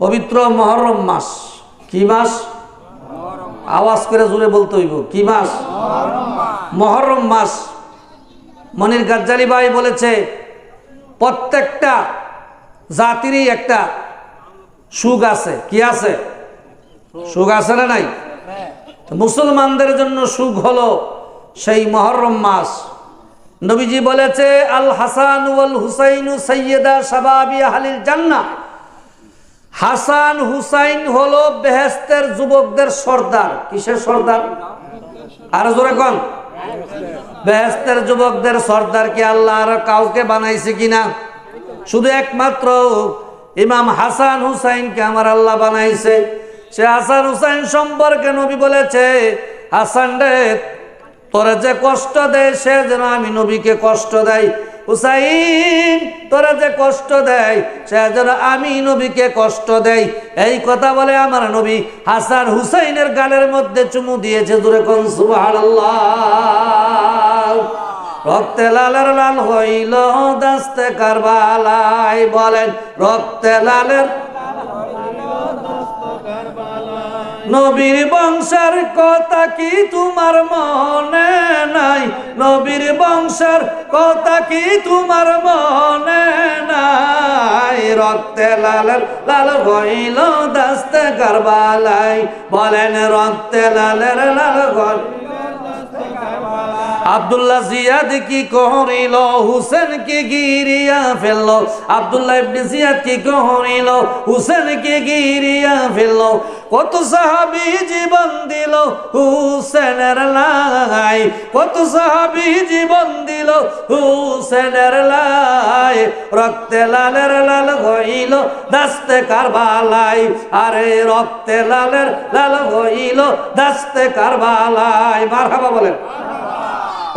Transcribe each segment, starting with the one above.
পবিত্র মহরম মাস। কি মাস? আওয়াজ করে জুড়ে বলতে হইব। কি মাস? মহরম মাস। মনির গাজ্জালি ভাই বলেছে, প্রত্যেকটা জাতিরই একটা সুখ আছে। কি আছে? সুখ আছে না নাই? মুসলমানদের জন্য সুখ হলো সেই মহরম মাস। নবীজি বলেছে, আল হাসান ওয়াল হুসাইনু সৈয়দা সাবাবি হালিল জান্নাহ। হাসান হুসাইন হলো বেহেস্তের যুবকদের সর্দার। কিসের সর্দার? আরও জোরে কন। বেহেস্তের যুবকদের সর্দার কি আল্লাহ আর কাউকে বানাইছে কিনা? শুধু একমাত্র ইমাম হাসান হুসাইনকে আমার আল্লাহ বানাইছে। সে হাসান হুসাইন সম্পর্কে নবী বলেছে, হাসান রে, তোরা যে কষ্ট দেয়, সে যেন আমি নবীকে কষ্ট দেয় হুসাইন, তোরা যে কষ্ট দেয়, সে যেন আমি নবীকে কষ্ট দেই। এই কথা বলে আমার নবী হাসান হুসাইনের গালের মধ্যে চুমু দিয়েছে দূরে কোন সুবহানাল্লাহ। রক্তে লালের লাল হইল দাস্তে কারবালাই বলেন রক্তে লালের নবীর বংশের কথা কি তোমার মনে নাই? নবীর বংশের কথা কি তোমার মনে নাই? রক্তে লাল লাল হইল দাস্তে কারবালাই বলেন রক্তে লালের লাল হইল আব্দুল্লাহ জিয়াদ কি করিল? হুসেন কি গিরিয়া ফেলল? আব্দুল্লাহ ইবনে জিয়াদ কি করিল? হুসেন কি গিরিয়া ফেলল? কত সাহাবি জীবন দিল হুসেনের লাই। কত সাহাবি জীবন দিল হুসেনের লাই। রক্তে লালের লাল হইল দাস্তে কারবালাই। আরে রক্তে লালের লাল হইল দাস্তে কারবালাই। মারহাবা বলেন।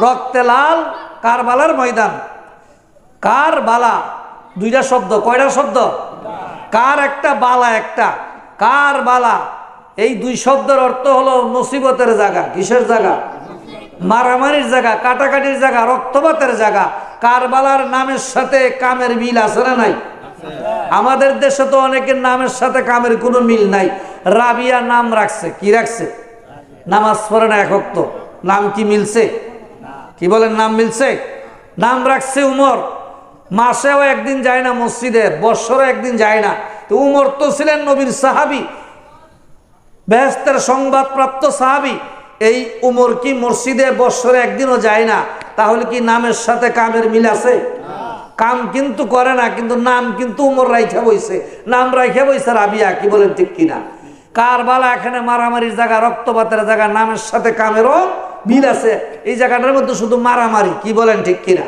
রক্তে লাল, কারবালার ময়দান। কার বালা দুইটা শব্দ, কয়টা শব্দ? কার একটা, বালা একটা। কার বালা এই দুই শব্দের অর্থ হলো মুসিবতের জায়গা, কিসের জায়গা? মারামারির জায়গা, কাটাকাটির জায়গা, রক্তপাতের জায়গা। কারবালার নামের সাথে কামের মিল আছে না নাই? আমাদের দেশে তো অনেকের নামের সাথে কামের কোনো মিল নাই। রাবিয়া নাম রাখছে, কি রাখছে? নামাজ পড়ে না একক তো নাম কি মিলছে? কি বলেন, নাম মিলছে? নাম রাখছে উমর। মাসেও একদিন যায় না মসজিদে বৎসরও একদিন যায় না। তো উমর তো ছিলেন নবীর সাহাবি। বেহেস্তের সংবাদপ্রাপ্ত সাহাবি। এই উমর কি মসজিদে বৎসরে একদিনও যায় না? তাহলে কি নামের সাথে কামের মিল আছে? কাম কিন্তু করে না, কিন্তু নাম কিন্তু উমর রাইখা বইছে। নাম রাইখা বইছে রাবিয়া, কি বলেন ঠিক কিনা? কারবালা এখানে মারামারির জায়গা, রক্তপাতের জায়গা, নামের সাথে কামেরও মিল আছে। এই জায়গাটার মধ্যে শুধু মারামারি, কি বলেন ঠিক কিনা?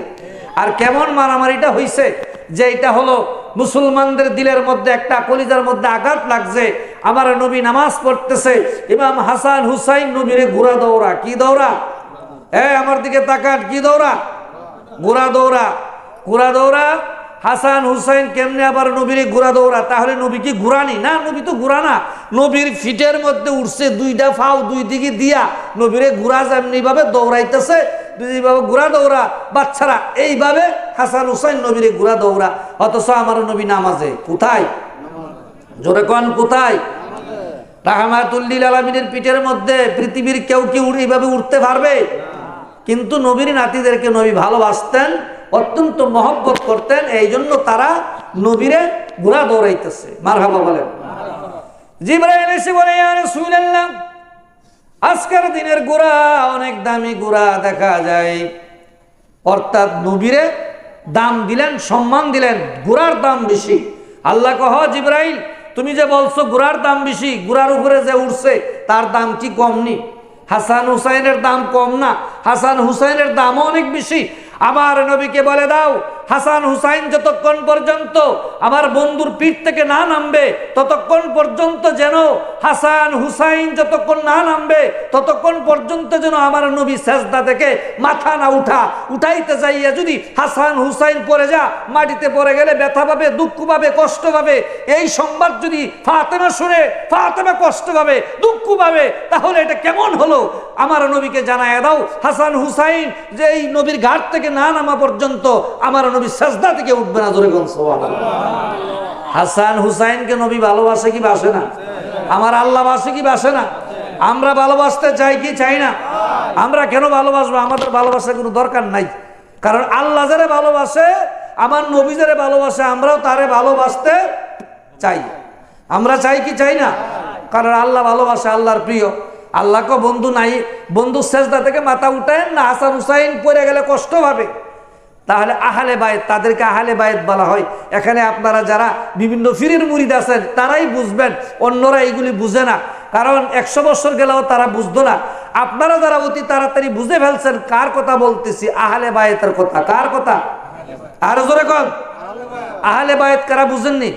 আর কেমন মারামারিটা হইছে? যে এটা হলো মুসলমানদের দিলের মধ্যে একটা কলিজার মধ্যে আঘাত লাগছে। আমার নবী নামাজ পড়তেছে। ইমাম হাসান হুসাইন নবীরে ঘোরা দৌড়া। কি দৌড়া? হ্যাঁ আমার দিকে তাকান। কি দৌড়া? ঘোরা দৌড়া। ঘোরা দৌড়া হাসান হুসাইন কেমনে আবার নবীর ঘোরা দৌড়া? তাহলে নবী কি ঘুরানি না, নবী তো ঘুরা না নবীর ফিটের মধ্যে উঠছে, দুইটা ফাও দুই দিকে দিয়া নবীরে ঘুরা যেমনি ভাবে দৌড়াইতেছে দুইভাবে ঘুরা দৌড়া, বাচ্চারা এইভাবে হাসান হুসাইন নবীরে ঘুরা দৌড়া। অথচ আমার নবী নামাজে কোথায়? জোরে কন কোথায়? রাহমাতুল্লিল আলমিনের পিঠের মধ্যে পৃথিবীর কেউ কি এইভাবে উঠতে পারবে? কিন্তু নবীর নাতিদেরকে নবী ভালোবাসতেন অত্যন্ত মহব্বত করতেন এই জন্য তারা নবীরে ঘোরা দৌড়াইতেছে। মার হাবা বলেন। জিব্রাইল এসে বলে শুনলাম আজকের দিনের গোড়া অনেক দামি গোড়া দেখা যায়। অর্থাৎ নবীরে দাম দিলেন, সম্মান দিলেন গুড়ার দাম বেশি। আল্লাহ কহ, জিব্রাইল, তুমি যে বলছো গুড়ার দাম বেশি গুড়ার উপরে যে উঠছে, তার দাম কি কম নি হাসান হুসাইনের দাম কম না, হাসান হুসাইনের দামও অনেক বেশি আমার নবীকে বলে দাও হাসান হুসাইন যতক্ষণ পর্যন্ত আমার বন্ধুর পিঠ থেকে না নামবে, ততক্ষণ পর্যন্ত যেন হাসান হুসাইন যতক্ষণ না নামবে, ততক্ষণ পর্যন্ত যেন আমার নবী সেজদা থেকে মাথা না উঠা। উঠাইতে যাইয়া যদি হাসান হুসাইন পড়ে যা, মাটিতে পড়ে গেলে ব্যথা পাবে, দুঃখ পাবে, কষ্ট পাবে। এই সংবাদ যদি ফাতেমা শুনে, ফাতেমা কষ্ট পাবে, দুঃখ পাবে, তাহলে এটা কেমন হলো? আমার নবীকে জানায় দাও, হাসান হুসাইন যে এই নবীর ঘাট থেকে না নামা পর্যন্ত আমার নবী সাজদা থেকে উঠবে না ধরে কোন হাসান হুসাইনকে নবী ভালোবাসে কি বাসে না? আমার আল্লাহ বাসে কি বাসে না? আমরা ভালোবাসতে চাই কি চাই না? আমরা কেন ভালোবাসবো? আমাদের ভালোবাসার কোনো দরকার নাই। কারণ আল্লাহ যারা ভালোবাসে, আমার নবী যারা ভালোবাসে, আমরাও তারে ভালোবাসতে চাই। আমরা চাই কি চাই না? কারণ আল্লাহ ভালোবাসে, আল্লাহর প্রিয়। আল্লাহকে বন্ধু নাই, বন্ধু শেষদা থেকে মাথা উঠায় না, হাসান হুসাইন পড়ে গেলে কষ্ট পাবে। তাহলে আহালে বায়েত তাদেরকে আহালে বায়েত বলা হয়। এখানে আপনারা যারা বিভিন্ন ফিরের মুরিদ আছেন, তারাই বুঝবেন, অন্যরা এইগুলি বুঝে না। কারণ একশো বছর গেলেও তারা বুঝতো না। আপনারা যারা অতি তাড়াতাড়ি বুঝে ফেলছেন, কার কথা বলতেছি? আহালে বায়েতের কথা। কার কথা? আর জোরে কন। আহালে বায়েত কারা বুঝেননি?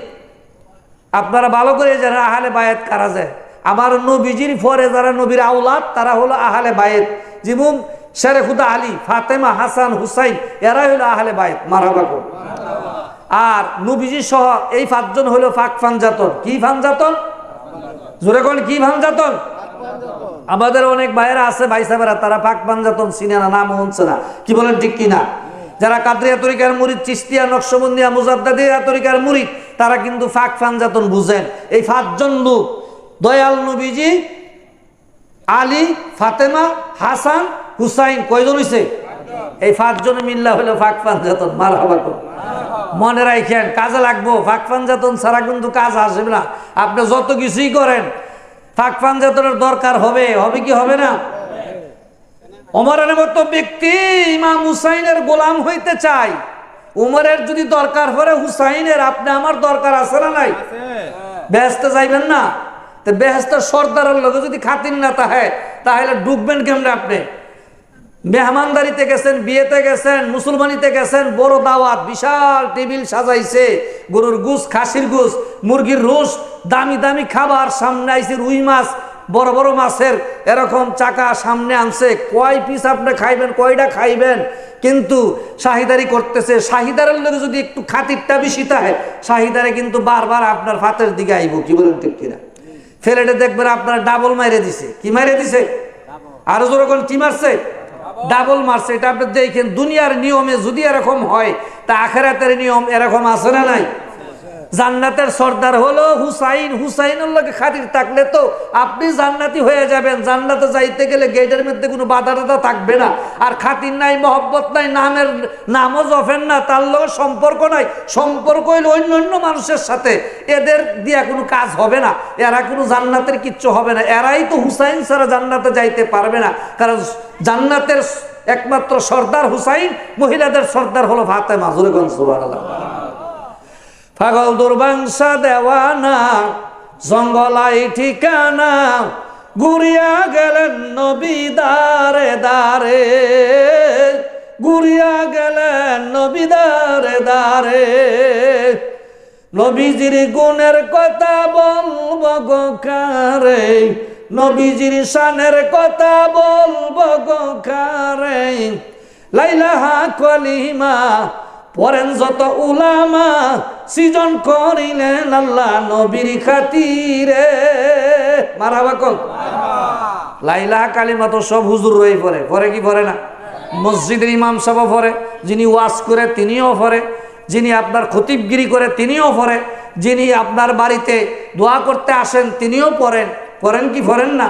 আপনারা ভালো করে জানেন আহালে বায়েত কারা যায়। আমার নবীজির পরে যারা নবীর আউলাদ তারা হলো আহালে বায়েত যেমন শেরে খুদা আলী, ফাতেমা, হাসান, হুসাইন, এরাই হলো আহলে বায়েত মারাবাকর আর নবীজি সহ এই পাঁচজন হলো ফাক ফানজাতন। কি ফানজাতন? জোরে কোন, কি ফানজাতন? আমাদের অনেক ভাইয়েরা আছে, ভাই সাহেবেরা, তারা পাক পাঞ্জাতন চিনে না নাম হচ্ছে না। কি বলেন, ঠিক কিনা যারা কাদরিয়া তরিকার মুরিদ চিস্তিয়া নকশবন্দিয়া, মুজাদ্দাদিয়া তরিকার মুরিদ, তারা কিন্তু ফাক পাঞ্জাতন বুঝেন। এই পাঁচজন লোক, দয়াল নবীজি, আলী, ফাতেমা, হাসান হুসাইন কয়জন হইছে? এই পাঁচজনে মিল্লা হলো ফাক পাঞ্জাতন মার মনে রাখেন কাজে লাগবো ফাক পাঞ্জাতন ছাড়া কিন্তু কাজ আসবে না। আপনি যত কিছুই করেন ফাক পাঞ্জাতনের দরকার হবে হবে কি হবে না? ওমরের মতো ব্যক্তি ইমাম হুসাইনের গোলাম হইতে চাই উমরের যদি দরকার পড়ে হুসাইনের আপনি আমার দরকার আছে না নাই? বেহেস্তে যাইবেন না। তো বেহেস্তের সর্দারের লোকে যদি খাতির না তাহে তাহলে ডুববেন কেমনে আপনি? মেহমানদারিতে গেছেন, বিয়েতে গেছেন, মুসলমানিতে গেছেন, বড় দাওয়াত, বিশাল টেবিল সাজাইছে, গরুর গুস খাসির গুস মুরগির রোস দামি দামি খাবার সামনে আইছে, রুই মাছ, বড় বড় মাছের, এরকম চাকা সামনে আনছে, কয় পিস আপনি খাইবেন, কয়টা খাইবেন? কিন্তু শাহিদারি করতেছে, শাহিদারের লোক যদি একটু খাতিরটা বেশি থাকে, শাহিদারে কিন্তু বারবার আপনার ফাতের দিকে আইব, কি বলেন ঠিক কিনা? ফেলেটে দেখবেন আপনার ডাবল মাইরে দিছে, কি মাইরে দিছে? আরও যখন কি মারছে? ডাবল মারছে, এটা আপনি দেখেন, দুনিয়ার নিয়মে যদি এরকম হয়, তা আখেরাতের নিয়ম এরকম আছে না নাই? জান্নাতের সর্দার হলো হুসাইন। হুসাইনের লোকে খাতির থাকলে তো আপনি জান্নাতি হয়ে যাবেন। জান্নাতে যাইতে গেলে গেটের মধ্যে কোনো বাধা টাধা থাকবে না। আর খাতির নাই, মহব্বত নাই, নামের নামও জফেন না, তার লগে সম্পর্ক নাই। সম্পর্ক হইলে অন্য অন্য মানুষের সাথে। এদের দিয়া কোনো কাজ হবে না। এরা কোনো জান্নাতের কিচ্ছু হবে না। এরাই তো হুসাইন ছাড়া জান্নাতে যাইতে পারবে না। কারণ জান্নাতের একমাত্র সর্দার হুসাইন, মহিলাদের সর্দার হলো ফাতেমা। জুরেগঞ্জ সুবহানাল্লাহ। পাগল দুর্বাংশা দেওয়ানা, জঙ্গলাই ঠিকানা, গুড়িয়া গেলেন নবী দারে দারে। গুড়িয়া গেলেন নবী দারে দারে। নবীজির গুণের কথা বলব গো কারে, নবীজির শানের কথা বলব গো কারে। লাইলাহা কলিমা পরেন যত উলামা, সৃজন করিলেন আল্লাহ নবীর খাতিরে। মারাবা কল লাইলা কালিমা তো সব হুজুর রয়ে পড়ে পরে কি পড়ে না? মসজিদের ইমাম সাহেব পড়ে, যিনি ওয়াজ করে তিনিও পড়ে, যিনি আপনার খতিবগিরি করে তিনিও পড়ে, যিনি আপনার বাড়িতে দোয়া করতে আসেন তিনিও পড়েন। পড়েন কি পড়েন না?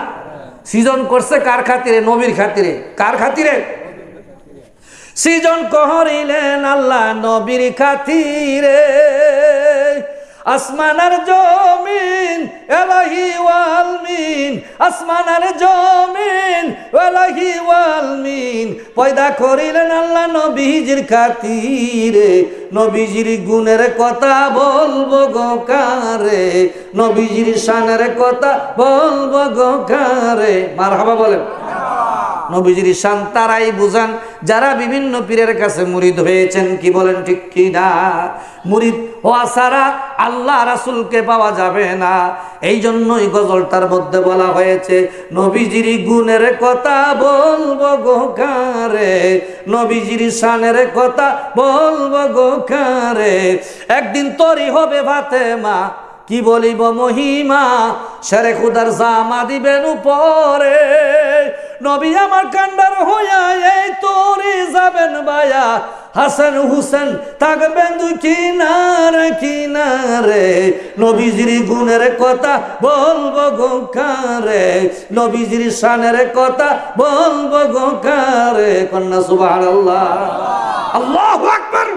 সৃজন করছে কার খাতিরে? নবীর খাতিরে। কার খাতিরে? সৃজন করিলেন আল্লাহ নবীর খাতিরে আসমানার জমিন, এলাহি ওয়ালমিন আসমানার জমিন, এলাহি ওয়ালমিন পয়দা করিলেন, আল্লাহ নবীজির খাতিরে, নবীজির গুণের কথা বলব কারে, নবীজির শানের কথা বলব গো কারে। মার হাবা বলেন। নবীজির শান তারাই বুঝান, যারা বিভিন্ন পীরের কাছে মুরিদ হয়েছেন। কি বলেন ঠিক কি না? মুরিদ হওয়া ছাড়া আল্লাহ রাসুলকে পাওয়া যাবে না। এই জন্যই গজলটার মধ্যে বলা হয়েছে, নবীজির গুণের কথা বলব গো কারে, নবীজির শানের কথা বলব গো কারে। একদিন তরি হবে ভাতে মা কি বলিব মহিমা? সেরে খুদার জামা দিবেন উপরে। নবী আমার কান্ডার হইয়া এই তোরে যাবেন বায়া। হাসান হুসেন থাকবেন দুই কিনারে কিনারে। নবীজির গুণের কথা বলব গো কারে। নবীজির শানের কথা বলব গো কারে। কন্যা আল্লাহ আল্লাহু আকবার।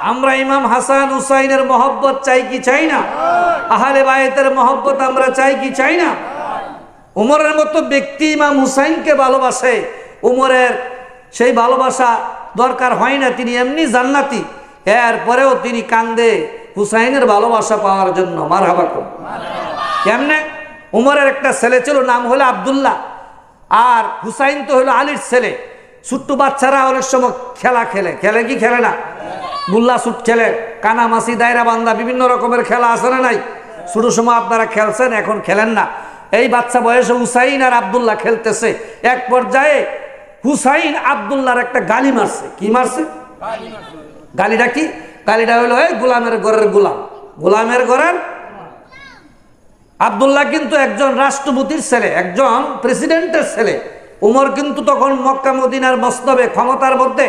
আমরা ইমাম হাসান হুসাইনের মহব্বত চাই কি চাই না? আহলে বায়েতের মহব্বত আমরা চাই কি চাই না? উমরের মতো ব্যক্তি ইমাম হুসাইনকে ভালোবাসে, উমরের সেই ভালোবাসা দরকার হয় না, তিনি এমনি জান্নাতি। এরপরেও তিনি কান্দে হুসাইনের ভালোবাসা পাওয়ার জন্য। মার হাবাকুম কেমনে? উমরের একটা ছেলে ছিল, নাম হলো আবদুল্লাহ। আর হুসাইন তো হলো আলীর ছেলে। ছোট্ট বাচ্চারা অনেক সময় খেলা খেলে। খেলে কি খেলে না? গুল্লা সুট খেলে কানামাসি দায়রা বান্দা, বিভিন্ন রকমের খেলা আছে না নাই? ছোট সময় আপনারা খেলছেন, এখন খেলেন না। এই বাচ্চা বয়সে হুসাইন আর আবদুল্লাহ খেলতেছে। এক পর্যায়ে হুসাইন আবদুল্লাহর একটা গালি মারছে। কি মারছে? গালিটা কি? গালিটা হলো, এই গোলামের ঘরের গোলাম। গোলামের ঘরের আবদুল্লাহ কিন্তু একজন রাষ্ট্রপতির ছেলে, একজন প্রেসিডেন্টের ছেলে। উমর কিন্তু তখন মক্কা, মদিনার মস্তবে, ক্ষমতার মধ্যে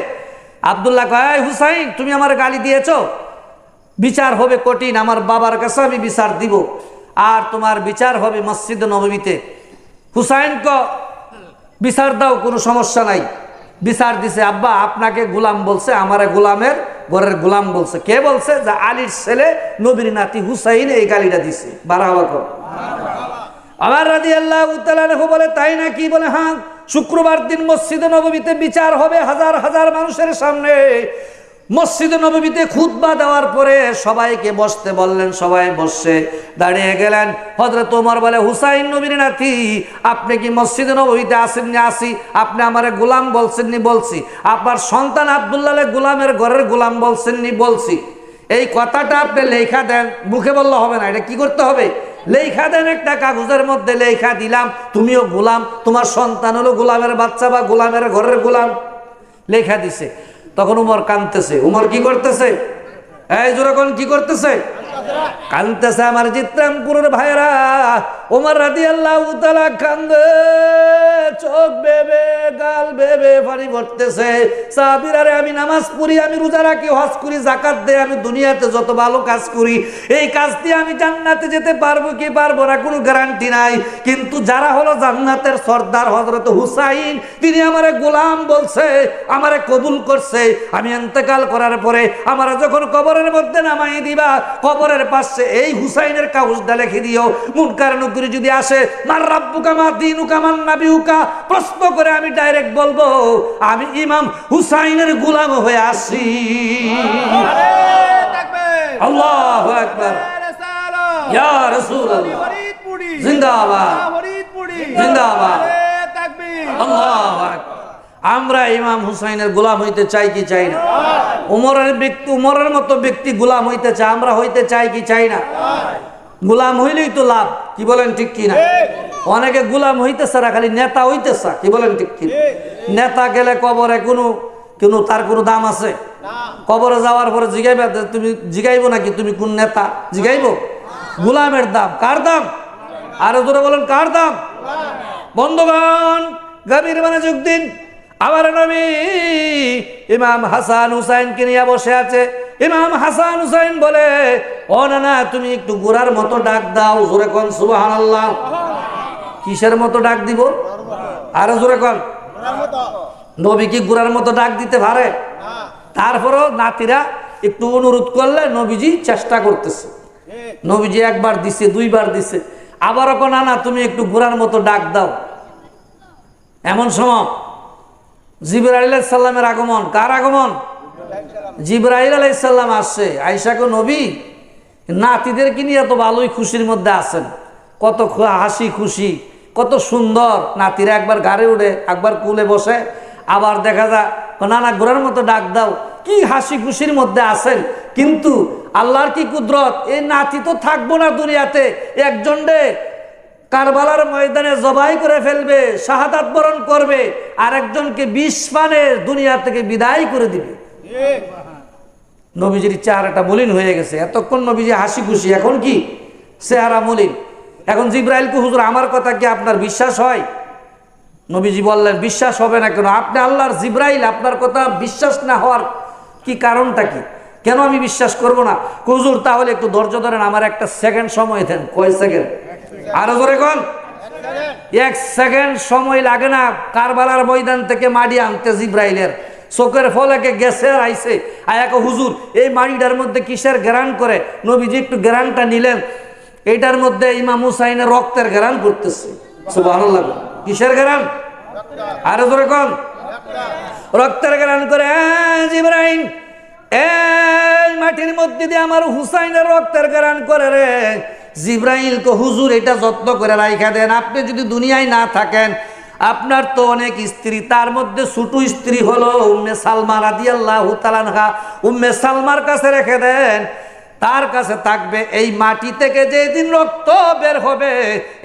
আবদুল্লাহ কয় হুসাইন, তুমি আমার গালি দিয়েছ? বিচার হবে কঠিন, আমার বাবার কাছে আমি বিচার দিব। আর তোমার বিচার হবে মসজিদ নবমীতে। হুসাইন ক বিচার দাও, কোনো সমস্যা নাই। বিচার দিছে, আব্বা, আপনাকে গোলাম বলছে, আমার গোলামের ঘরের গোলাম বলছে। কে বলছে? যে আলীর ছেলে, নবীর নাতি হুসাইন এই গালিটা দিছে। বারাবা কর। আবার রাদি আল্লাহ বলে, তাই না কি? বলে হ্যাঁ শুক্রবার দিন মসজিদে নবমীতে বিচার হবে হাজার হাজার মানুষের সামনে। মসজিদে নবমীতে খুতবা দেওয়ার পরে সবাইকে বসতে বললেন, সবাই বসছে দাঁড়িয়ে গেলেন। হজরত তোমার বলে, হুসাইন নবীর নাতি, আপনি কি মসজিদে নবমীতে আসেননি? আসি। আপনি আমার গোলাম বলছেননি বলছি। আপনার সন্তান আবদুল্লাহ গোলামের ঘরের গোলাম বলছেননি বলছি। এই কথাটা আপনি লেখা দেন, মুখে বললে হবে না। এটা কি করতে হবে? লেখা দেন একটা কাগজের মধ্যে লেখা দিলাম, তুমিও গোলাম, তোমার সন্তান হলো গোলামের বাচ্চা বা গোলামের ঘরের গোলাম। লেখা দিছে। তখন উমর কানতেছে উমর কি করতেছে? এই জোরে কি করতেছে? কানতেছে আমার চিত্রামপুরের ভাইরা ওমর রাদি আল্লাহ উতালা কান্দে, চোখ বেবে, গাল বেবে পানি ভরতেছে। সাহাবির আমি নামাজ পড়ি, আমি রোজা রাখি, হজ করি জাকাত দেই, আমি দুনিয়াতে যত ভালো কাজ করি, এই কাজ দিয়ে আমি জান্নাতে যেতে পারব কি পারব না, কোনো গ্যারান্টি নাই। কিন্তু যারা হলো জান্নাতের সর্দার হজরত হুসাইন, তিনি আমারে গোলাম বলছে, আমারে কবুল করছে। আমি এন্তেকাল করার পরে, আমারা যখন কবরের মধ্যে নামাই দিবা কবরের পাশে এই হুসাইনের কাগজটা লিখে দিও। মুনকার নকরি যদি আসে মার রাব্বুকা মা দিনুকা মান নাবিউকা প্রশ্ন করে আমি ডাইরেক্ট বলব আমি ইমাম হুসাইনের গোলাম হয়ে আসি আল্লাহু আকবার। ইয়া রাসূলুল্লাহ। জিন্দাবাদ। জিন্দাবাদ। আল্লাহু আকবার। আমরা ইমাম হুসাইনের গোলাম হইতে চাই কি চাই না? উমরের ব্যক্তি, উমরের মতো ব্যক্তি গোলাম হইতে চাই আমরা হইতে চাই কি চাই না? গোলাম হইলেই তো লাভ, কি বলেন ঠিক কি না? অনেকে গোলাম হইতেছে না, খালি নেতা হইতেছে, কি বলেন ঠিক কি নেতা গেলে কবরে কোনো কোনো তার কোনো দাম আছে? কবরে যাওয়ার পরে জিগাইবে, তুমি জিগাইবো নাকি? তুমি কোন নেতা? জিগাইবো? গোলামের দাম, কার দাম? আরও জোরে বলেন, কার দাম? বন্ধুগণ, গভীর মানে যোগ দিন। আবার নবী ইমাম হাসান হুসাইনকে নিয়ে বসে আছে। ইমাম হাসান হুসাইন বলে, ও না তুমি একটু গোড়ার মতো ডাক দাও, জোরে কন সুবাহান আল্লাহ কিসের মতো ডাক দিব? আরও জোরে কন। নবী কি গোড়ার মতো ডাক দিতে পারে? তারপরও নাতিরা একটু অনুরোধ করলে নবীজি চেষ্টা করতেছে। নবীজি একবার দিছে, দুইবার দিছে। আবারও না না তুমি একটু গোড়ার মতো ডাক দাও। এমন সময় জিবরাইল সাল্লামের আগমন। কার আগমন? জিবরাইল আলাইসাল্লাম আসছে। আইসাকে নবী নাতিদেরকে নিয়ে এত ভালোই খুশির মধ্যে আছেন? কত হাসি খুশি, কত সুন্দর। নাতিরা একবার গাড়ি উঠে, একবার কুলে বসে, আবার দেখা যায় নানা ঘোরার মতো ডাক দাও। কি হাসি খুশির মধ্যে আছেন? কিন্তু আল্লাহর কি কুদরত? এই নাতি তো থাকব না দুনিয়াতে। একজন রে কারবালার ময়দানে জবাই করে ফেলবে, শাহাদাত বরণ করবে আর একজনকে বিষ পানে দুনিয়া থেকে বিদায় করে দিবে। নবীজির চেহারাটা মলিন হয়ে গেছে। এতক্ষণ নবীজি হাসি খুশি এখন কি? চেহারা মলিন। এখন জিব্রাইলকে হুজুর, আমার কথা কি আপনার বিশ্বাস হয়? নবীজি বললেন, বিশ্বাস হবে না কেন? আপনি আল্লাহর জিব্রাইল, আপনার কথা বিশ্বাস না হওয়ার কি কারণটা কি? কেন আমি বিশ্বাস করব না? কুজুর তাহলে একটু ধৈর্য ধরেন, আমার একটা সেকেন্ড সময় দেন। কয় সেকেন্ড? আরও জোরে কোন। এক সেকেন্ড সময় লাগে না, কারবালার ময়দান থেকে মাটি আনতে জিব্রাইলের। চোখের ফলেকে গেছে আর আইসে আয়াকে হুজুর, এই মাড়িটার মধ্যে কিসের গ্রান করে? নবীজি একটু গ্রানটা নিলেন। এইটার মধ্যে ইমাম হুসাইনের রক্তের গ্রান করতেছে সুবহানাল্লাহ। কিসের গ্রান? আরও ধরে কন। রক্তের গ্রান করে "এই জিব্রাইল, এই মাটির মধ্যে দিয়ে আমার হুসাইনের রক্তের গ্রান করে রে। জিব্রাইল কো, হুজুর, এটা যত্ন করে রাইখা দেন। আপনি যদি দুনিয়ায় না থাকেন, আপনার তো অনেক স্ত্রী, তার মধ্যে ছোট স্ত্রী হলো উম্মে সালমা রাদিয়াল্লাহু তাআলা উম্মে সালমার কাছে রেখে দেন, তার কাছে থাকবে এই মাটি থেকে যেদিন রক্ত বের হবে,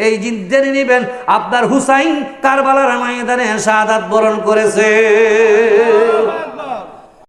এই দিন জেনে নিবেন, আপনার হুসাইন কারবালার ময়দানে শাহাদাত বরণ করেছে।